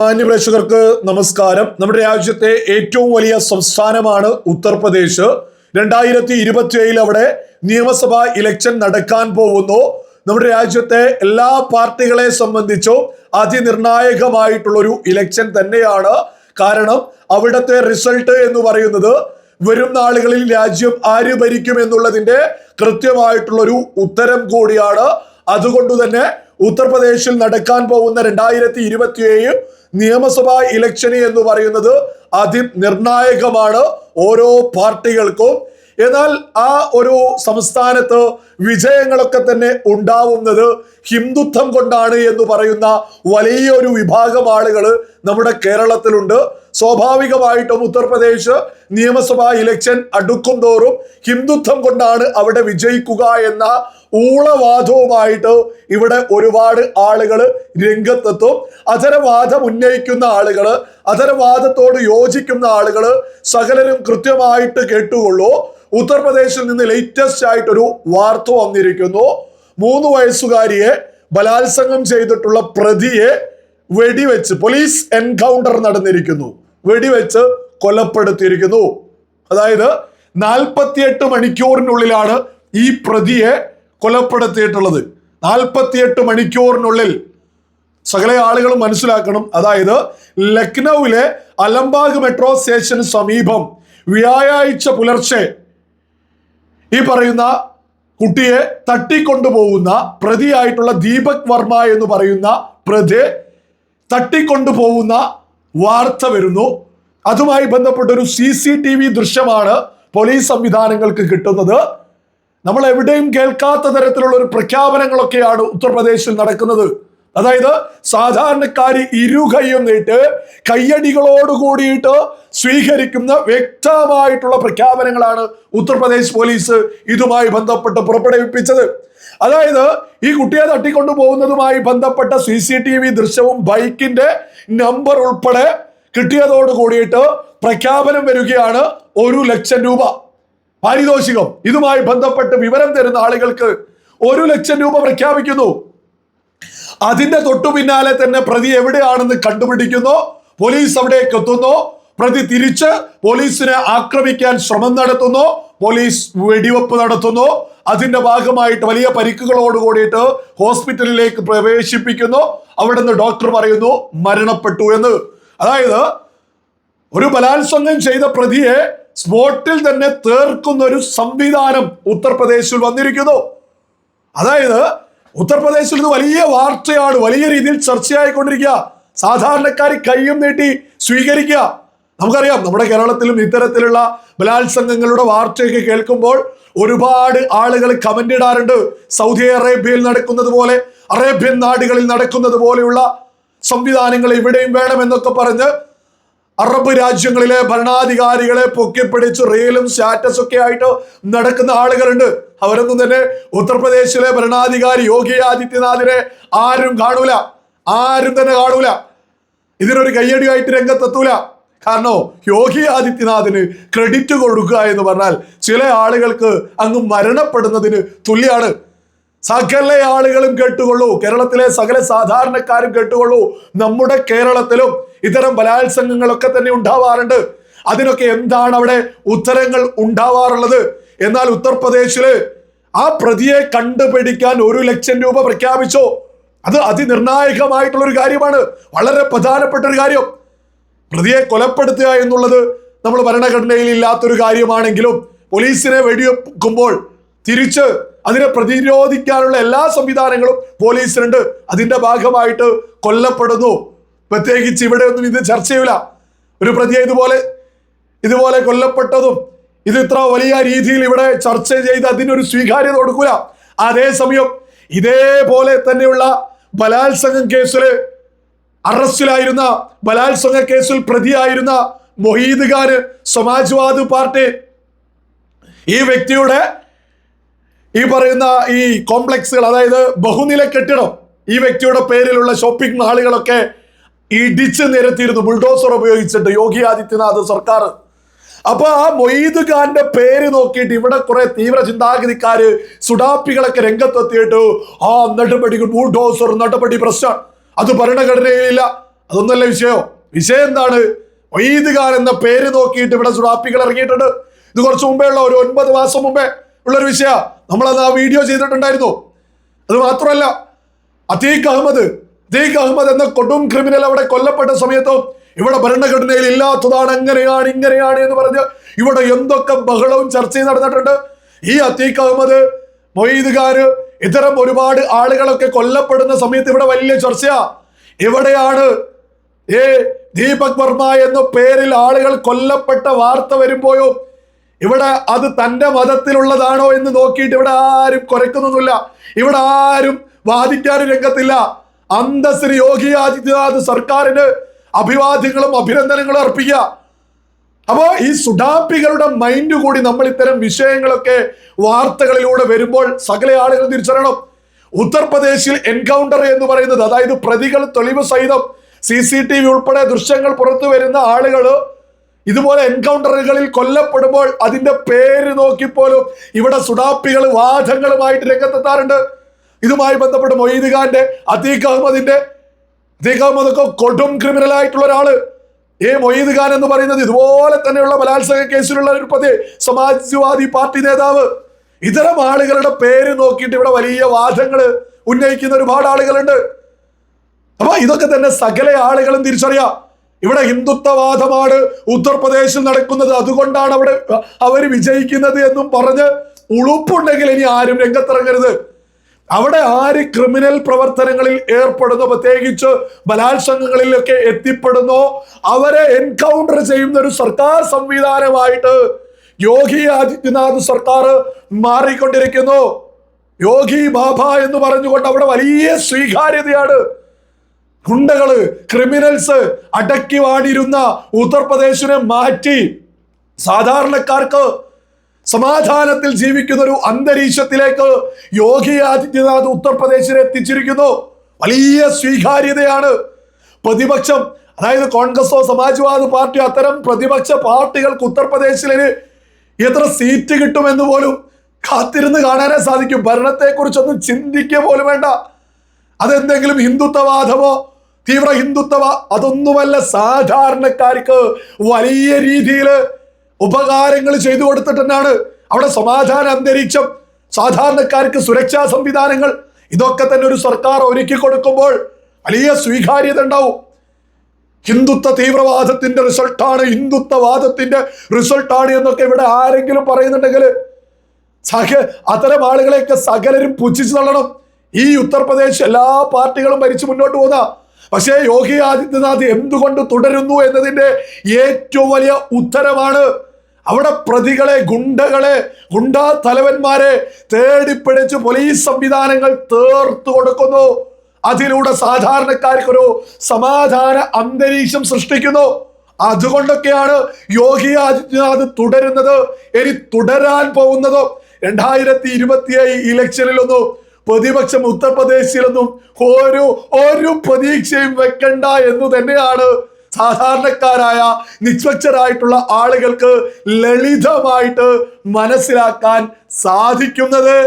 മാന്യ പ്രേക്ഷകർക്ക് നമസ്കാരം. നമ്മുടെ രാജ്യത്തെ ഏറ്റവും വലിയ സംസ്ഥാനമാണ് ഉത്തർപ്രദേശ്. രണ്ടായിരത്തി ഇരുപത്തിയേഴിൽ അവിടെ നിയമസഭാ ഇലക്ഷൻ നടക്കാൻ പോകുന്നു. നമ്മുടെ രാജ്യത്തെ എല്ലാ പാർട്ടികളെ സംബന്ധിച്ചും അതിനിർണായകമായിട്ടുള്ള ഒരു ഇലക്ഷൻ തന്നെയാണ്. കാരണം അവിടുത്തെ റിസൾട്ട് എന്ന് പറയുന്നത് വരും നാളുകളിൽ രാജ്യം ആര് ഭരിക്കും എന്നുള്ളതിന്റെ കൃത്യമായിട്ടുള്ളൊരു ഉത്തരം കൂടിയാണ്. അതുകൊണ്ട് തന്നെ ഉത്തർപ്രദേശിൽ നടക്കാൻ പോകുന്ന രണ്ടായിരത്തി ഇരുപത്തിയേഴ് നിയമസഭാ ഇലക്ഷന് എന്ന് പറയുന്നത് അതിനിർണായകമാണ് ഓരോ പാർട്ടികൾക്കും. എന്നാൽ ആ ഒരു സംസ്ഥാനത്ത് വിജയങ്ങളൊക്കെ തന്നെ ഉണ്ടാവുന്നത് ഹിന്ദുത്വം കൊണ്ടാണ് എന്ന് പറയുന്ന വലിയൊരു വിഭാഗം ആളുകൾ നമ്മുടെ കേരളത്തിലുണ്ട്. സ്വാഭാവികമായിട്ടും ഉത്തർപ്രദേശ് നിയമസഭാ ഇലക്ഷൻ അടുക്കും തോറും ഹിന്ദുത്വം കൊണ്ടാണ് അവിടെ വിജയിക്കുക എന്ന ഊളവാദവുമായിട്ട് ഇവിടെ ഒരുപാട് ആളുകൾ രംഗത്തെത്തും. അധരവാദം ഉന്നയിക്കുന്ന ആളുകൾ അധരവാദത്തോട് യോജിക്കുന്ന ആളുകൾ സകലരും കൃത്യമായിട്ട് കേട്ടുകൊള്ളൂ. ഉത്തർപ്രദേശിൽ നിന്ന് ലേറ്റസ്റ്റ് ആയിട്ടൊരു വാർത്ത വന്നിരിക്കുന്നു. മൂന്ന് വയസ്സുകാരിയെ ബലാത്സംഗം ചെയ്തിട്ടുള്ള പ്രതിയെ വെടിവെച്ച് പോലീസ് എൻകൗണ്ടർ നടന്നിരിക്കുന്നു. വെടിവെച്ച് കൊലപ്പെടുത്തിയിരിക്കുന്നു. അതായത് നാൽപ്പത്തിയെട്ട് മണിക്കൂറിനുള്ളിലാണ് ഈ പ്രതിയെ കൊലപ്പെടുത്തിയിട്ടുള്ളത്. നാൽപ്പത്തിയെട്ട് മണിക്കൂറിനുള്ളിൽ സകല ആളുകളും മനസ്സിലാക്കണം. അതായത് ലക്നൌവിലെ അലംബാഗ് മെട്രോ സ്റ്റേഷന് സമീപം വ്യാഴാഴ്ച പുലർച്ചെ ഈ പറയുന്ന കുട്ടിയെ തട്ടിക്കൊണ്ടുപോകുന്ന പ്രതിയായിട്ടുള്ള ദീപക് വർമ്മ എന്ന് പറയുന്ന പ്രതി തട്ടിക്കൊണ്ടുപോകുന്ന വാർത്ത വരുന്നു. അതുമായി ബന്ധപ്പെട്ട ഒരു സി സി ടി വി ദൃശ്യമാണ് പോലീസ് സംവിധാനങ്ങൾക്ക് കിട്ടുന്നത്. നമ്മൾ എവിടെയും കേൾക്കാത്ത തരത്തിലുള്ള ഒരു പ്രഖ്യാപനങ്ങളൊക്കെയാണ് ഉത്തർപ്രദേശിൽ നടക്കുന്നത്. അതായത് സാധാരണക്കാരി ഇരുകൈയും നീട്ട് കയ്യടികളോട് കൂടിയിട്ട് സ്വീകരിക്കുന്ന വ്യക്തമായിട്ടുള്ള പ്രഖ്യാപനങ്ങളാണ് ഉത്തർപ്രദേശ് പോലീസ് ഇതുമായി ബന്ധപ്പെട്ട് പുറപ്പെടുവിപ്പിച്ചത്. അതായത് ഈ കുട്ടിയെ തട്ടിക്കൊണ്ടു പോകുന്നതുമായി ബന്ധപ്പെട്ട സി സി ടി വി ദൃശ്യവും ബൈക്കിന്റെ നമ്പർ ഉൾപ്പെടെ കിട്ടിയതോട് കൂടിയിട്ട് പ്രഖ്യാപനം വരികയാണ് ഒരു ലക്ഷം രൂപ. പാരിതോഷികം. ഇതുമായി ബന്ധപ്പെട്ട് വിവരം തരുന്ന ആളുകൾക്ക് ഒരു ലക്ഷം രൂപ പ്രഖ്യാപിക്കുന്നു. അതിന്റെ തൊട്ടു പിന്നാലെ തന്നെ പ്രതി എവിടെയാണെന്ന് കണ്ടുപിടിക്കുന്നു. പോലീസ് അവിടേക്ക് എത്തുന്നു. പ്രതി തിരിച്ച് പോലീസിനെ ആക്രമിക്കാൻ ശ്രമം നടത്തുന്നു. പോലീസ് വെടിവെപ്പ് നടത്തുന്നു. അതിന്റെ ഭാഗമായിട്ട് വലിയ പരിക്കുകളോട് കൂടിയിട്ട് ഹോസ്പിറ്റലിലേക്ക് പ്രവേശിപ്പിക്കുന്നു. അവിടെ നിന്ന് ഡോക്ടർ പറയുന്നു മരണപ്പെട്ടു എന്ന്. അതായത് ഒരു ബലാത്സംഗം ചെയ്ത പ്രതിയെ സ്പോട്ടിൽ തന്നെ തീർക്കുന്ന ഒരു സംവിധാനം ഉത്തർപ്രദേശിൽ വന്നിരിക്കുന്നു. അതായത് ഉത്തർപ്രദേശിൽ ഇത് വലിയ വാർത്തയാണ് വലിയ രീതിയിൽ ചർച്ചയായിക്കൊണ്ടിരിക്കുക. സാധാരണക്കാർ കയ്യും നീട്ടി സ്വീകരിക്കുക. നമുക്കറിയാം നമ്മുടെ കേരളത്തിലും ഇത്തരത്തിലുള്ള ബലാത്സംഗങ്ങളുടെ വാർത്തയൊക്കെ കേൾക്കുമ്പോൾ ഒരുപാട് ആളുകൾ കമന്റ് ഇടാറുണ്ട്. സൗദി അറേബ്യയിൽ നടക്കുന്നത് പോലെ അറേബ്യൻ നാടുകളിൽ നടക്കുന്നത് പോലെയുള്ള സംവിധാനങ്ങൾ ഇവിടെയും വേണമെന്നൊക്കെ പറഞ്ഞ് അറബ് രാജ്യങ്ങളിലെ ഭരണാധികാരികളെ പൊക്കിപ്പിടിച്ച് റീലും സ്റ്റാറ്റസ് ഒക്കെ ആയിട്ട് നടക്കുന്ന ആളുകളുണ്ട്. അവരൊന്നും തന്നെ ഉത്തർപ്രദേശിലെ ഭരണാധികാരി യോഗി ആദിത്യനാഥിനെ ആരും കാണൂല. ആരും തന്നെ കാണൂല. ഇതിനൊരു കയ്യടിയായിട്ട് രംഗത്തെത്തൂല. കാരണം യോഗി ആദിത്യനാഥിന് ക്രെഡിറ്റ് കൊടുക്കുക എന്ന് പറഞ്ഞാൽ ചില ആളുകൾക്ക് അങ്ങ് മരണപ്പെടുന്നതിന് തുല്യാണ്. സകല ആളുകളും കേട്ടുകൊള്ളൂ. കേരളത്തിലെ സകല സാധാരണക്കാരും കേട്ടുകൊള്ളൂ. നമ്മുടെ കേരളത്തിലും ഇത്തരം ബലാത്സംഗങ്ങളൊക്കെ തന്നെ ഉണ്ടാവാറുണ്ട്. അതിനൊക്കെ എന്താണ് അവിടെ ഉത്തരങ്ങൾ ഉണ്ടാവാറുള്ളത്? എന്നാൽ ഉത്തർപ്രദേശിൽ ആ പ്രതിയെ കണ്ടുപിടിക്കാൻ ഒരു ലക്ഷം രൂപ പ്രഖ്യാപിച്ചോ. അത് അതിനിർണായകമായിട്ടുള്ള ഒരു കാര്യമാണ്. വളരെ പ്രധാനപ്പെട്ട ഒരു കാര്യം. പ്രതിയെ കൊലപ്പെടുത്തുക എന്നുള്ളത് നമ്മൾ ഭരണഘടനയിൽ ഇല്ലാത്തൊരു കാര്യമാണെങ്കിലും പോലീസിനെ വെടിവെക്കുമ്പോൾ തിരിച്ച് അതിനെ പ്രതിരോധിക്കാനുള്ള എല്ലാ സംവിധാനങ്ങളും പോലീസിനുണ്ട്. അതിന്റെ ഭാഗമായിട്ട് കൊല്ലപ്പെടുന്നു. പ്രത്യേകിച്ച് ഇവിടെ ഒന്നും ഇത് ചർച്ച ചെയ്യൂല ഒരു പ്രതിയെ ഇതുപോലെ ഇതുപോലെ കൊല്ലപ്പെട്ടതും ഇത് ഇത്ര വലിയ രീതിയിൽ ഇവിടെ ചർച്ച ചെയ്ത് അതിനൊരു സ്വീകാര്യത കൊടുക്കൂല. അതേസമയം ഇതേപോലെ തന്നെയുള്ള ബലാത്സംഗം കേസിൽ അറസ്റ്റിലായിരുന്ന ബലാത്സംഗ കേസിൽ പ്രതിയായിരുന്ന മൊഹീദ് ഖാന് സമാജ്വാദ് പാർട്ടി ഈ വ്യക്തിയുടെ ഈ പറയുന്ന ഈ കോംപ്ലക്സുകൾ അതായത് ബഹുനില കെട്ടിടം ഈ വ്യക്തിയുടെ പേരിലുള്ള ഷോപ്പിംഗ് മാളുകളൊക്കെ ഇടിച്ച് നിരത്തിയിരുന്നു. ബുൾഡോസർ ഉപയോഗിച്ചിട്ട് യോഗി ആദിത്യനാഥ് സർക്കാർ. അപ്പൊ ആ മൊയ്ദ് ഖാന്റെ പേര് നോക്കിയിട്ട് ഇവിടെ കുറെ തീവ്ര ചിന്താഗതിക്കാര് സുഡാപ്പികളൊക്കെ രംഗത്തെത്തിയിട്ട് ആ നടപടി ബുൾഡോസർ നടപടി പ്രശ്നം. അത് ഭരണഘടനയിലില്ല. അതൊന്നല്ല വിഷയോ. വിഷയം എന്താണ്? മൊയ്ത് ഖാൻ എന്ന പേര് നോക്കിയിട്ട് ഇവിടെ സുഡാപ്പികൾ ഇറങ്ങിയിട്ടുണ്ട്. ഇത് കുറച്ച് മുമ്പേ ഉള്ള ഒരു ഒൻപത് മാസം മുമ്പേ ഉള്ളൊരു വിഷയ. നമ്മളത് ആ വീഡിയോ ചെയ്തിട്ടുണ്ടായിരുന്നു. അത് മാത്രമല്ല അതീഖ് അഹമ്മദ് അതീഖ് അഹമ്മദ് എന്ന കൊടും ക്രിമിനൽ അവിടെ കൊല്ലപ്പെട്ട സമയത്തും ഇവിടെ ഭരണഘടനയിൽ ഇല്ലാത്തതാണ് എങ്ങനെയാണ് ഇങ്ങനെയാണ് എന്ന് പറഞ്ഞ് ഇവിടെ എന്തൊക്കെ ബഹളവും ചർച്ചയും നടന്നിട്ടുണ്ട്. ഈ അതീഖ് അഹമ്മദ് മൊയ്ദുകാര് ഇത്തരം ഒരുപാട് ആളുകളൊക്കെ കൊല്ലപ്പെടുന്ന സമയത്ത് ഇവിടെ വലിയ ചർച്ചയാ. എവിടെയാണ്? ഏ ദീപക് വർമ്മ എന്ന പേരിൽ ആളുകൾ കൊല്ലപ്പെട്ട വാർത്ത വരുമ്പോയോ ഇവിടെ അത് തന്റെ മതത്തിലുള്ളതാണോ എന്ന് നോക്കിയിട്ട് ഇവിടെ ആരും കുറയ്ക്കുന്നൊന്നുമില്ല. ഇവിടെ ആരും വാദിക്കാനും രംഗത്തില്ല. അന്തസ് യോഗി ആദിത്യനാഥ് സർക്കാരിന് അഭിവാദ്യങ്ങളും അഭിനന്ദനങ്ങളും അർപ്പിക്കുക. അപ്പോ ഈ സുഡാപ്പികളുടെ മൈൻഡ് കൂടി നമ്മൾ ഇത്തരം വിഷയങ്ങളൊക്കെ വാർത്തകളിലൂടെ വരുമ്പോൾ സകല ആളുകൾ തിരിച്ചറിയണം. ഉത്തർപ്രദേശിൽ എൻകൗണ്ടർ എന്ന് പറയുന്നത് അതായത് പ്രതികൾ തെളിവ് സഹിതം സി സി ടി വി ഉൾപ്പെടെ ദൃശ്യങ്ങൾ പുറത്തു വരുന്ന ആളുകൾ ഇതുപോലെ എൻകൗണ്ടറുകളിൽ കൊല്ലപ്പെടുമ്പോൾ അതിന്റെ പേര് നോക്കിപ്പോലും ഇവിടെ സുഡാപ്പികൾ വാദങ്ങളുമായിട്ട് രംഗത്തെത്താറുണ്ട്. ഇതുമായി ബന്ധപ്പെട്ട് മൊയ്ദ് ഖാന്റെ അതീഖ് അഹമ്മദിന്റെ അതീഖ് അഹമ്മദ് ഒക്കെ കൊടും ക്രിമിനൽ ആയിട്ടുള്ള ഒരാൾ. ഈ മൊയ്ദ് ഖാൻ എന്ന് പറയുന്നത് ഇതുപോലെ തന്നെയുള്ള ബലാത്സംഗ കേസിലുള്ള ഒരു പ്രതി സമാജ്വാദി പാർട്ടി നേതാവ്. ഇത്തരം ആളുകളുടെ പേര് നോക്കിയിട്ട് ഇവിടെ വലിയ വാദങ്ങൾ ഉന്നയിക്കുന്ന ഒരുപാട് ആളുകളുണ്ട്. അപ്പൊ ഇതൊക്കെ തന്നെ സകല ആളുകളും തിരിച്ചറിയാം. ഇവിടെ ഹിന്ദുത്വവാദമാണ്. ഉത്തർപ്രദേശിൽ നടക്കുന്നത് അതുകൊണ്ടാണ് അവിടെ അവർ വിജയിക്കുന്നത് എന്നും പറഞ്ഞ് ഉളുപ്പുണ്ടെങ്കിൽ ഇനി ആരും രംഗത്തിറങ്ങരുത്. അവിടെ ആര് ക്രിമിനൽ പ്രവർത്തനങ്ങളിൽ ഏർപ്പെടുന്നു പ്രത്യേകിച്ച് ബലാത്സംഗങ്ങളിലൊക്കെ എത്തിപ്പെടുന്നു അവരെ എൻകൗണ്ടർ ചെയ്യുന്ന ഒരു സർക്കാർ സംവിധാനമായിട്ട് യോഗി ആദിത്യനാഥ് സർക്കാർ മാറിക്കൊണ്ടിരിക്കുന്നു. യോഗി ബാബ എന്ന് പറഞ്ഞുകൊണ്ട് അവിടെ വലിയ സ്വീകാര്യതയാണ്. ഗുണ്ടകൾ ക്രിമിനൽസ് അടക്കി വാടിയിരുന്ന ഉത്തർപ്രദേശിനെ മാറ്റി. സാധാരണക്കാർക്ക് സമാധാനത്തിൽ ജീവിക്കുന്ന ഒരു അന്തരീക്ഷത്തിലേക്ക് യോഗി ആദിത്യനാഥ് ഉത്തർപ്രദേശിനെ എത്തിച്ചിരിക്കുന്നു. വലിയ സ്വീകാര്യതയാണ്. പ്രതിപക്ഷം അതായത് കോൺഗ്രസോ സമാജ്വാദി പാർട്ടി അത്തരം പ്രതിപക്ഷ പാർട്ടികൾക്ക് ഉത്തർപ്രദേശിലെ എത്ര സീറ്റ് കിട്ടുമെന്ന് പോലും കാത്തിരുന്ന് കാണാനേ സാധിക്കും. ഭരണത്തെക്കുറിച്ചൊന്നും ചിന്തിക്കുക പോലും വേണ്ട. അതെന്തെങ്കിലും ഹിന്ദുത്വവാദമോ തീവ്ര ഹിന്ദുത്വ അതൊന്നുമല്ല സാധാരണക്കാർക്ക് വലിയ രീതിയിൽ ഉപകാരങ്ങൾ ചെയ്തു കൊടുത്തിട്ടാണ് അവിടെ സമാധാന അന്തരീക്ഷം സാധാരണക്കാർക്ക് സുരക്ഷാ സംവിധാനങ്ങൾ ഇതൊക്കെ തന്നെ ഒരു സർക്കാർ ഒരുക്കി കൊടുക്കുമ്പോൾ വലിയ സ്വീകാര്യത ഉണ്ടാവും. ഹിന്ദുത്വ തീവ്രവാദത്തിന്റെ റിസൾട്ടാണ് ഹിന്ദുത്വവാദത്തിന്റെ റിസൾട്ടാണ് എന്നൊക്കെ ഇവിടെ ആരെങ്കിലും പറയുന്നുണ്ടെങ്കിൽ സഹ അത്തരം ആളുകളെയൊക്കെ സകലരും പുച്ഛിച്ചു തള്ളണം. ഈ ഉത്തർപ്രദേശ് എല്ലാ പാർട്ടികളും ഭരിച്ചു മുന്നോട്ട് പോകുന്ന പക്ഷേ യോഗി ആദിത്യനാഥ് എന്തുകൊണ്ട് തുടരുന്നു എന്നതിന്റെ ഏറ്റവും വലിയ ഉത്തരമാണ് അവിടെ പ്രതികളെ ഗുണ്ടകളെ ഗുണ്ടാ തലവന്മാരെ തേടിപ്പിടിച്ച് പോലീസ് സംവിധാനങ്ങൾ തീർത്തു കൊടുക്കുന്നു. അതിലൂടെ സാധാരണക്കാർക്കൊരു സമാധാന അന്തരീക്ഷം സൃഷ്ടിക്കുന്നു. അതുകൊണ്ടൊക്കെയാണ് യോഗി ആദിത്യനാഥ് തുടരുന്നത്. ഇനി തുടരാൻ പോകുന്നതും രണ്ടായിരത്തി ഇരുപത്തിയേഴ് ഇലക്ഷനിലൊന്നും പ്രതിപക്ഷം ഉത്തർപ്രദേശിലൊന്നും ഒരു ഒരു പ്രതീക്ഷയും വെക്കണ്ട എന്ന് തന്നെയാണ് സാധാരണക്കാരായ നിഷ്പക്ഷരായിട്ടുള്ള ആളുകൾക്ക് ലളിതമായിട്ട് മനസ്സിലാക്കാൻ സാധിക്കുന്നത്.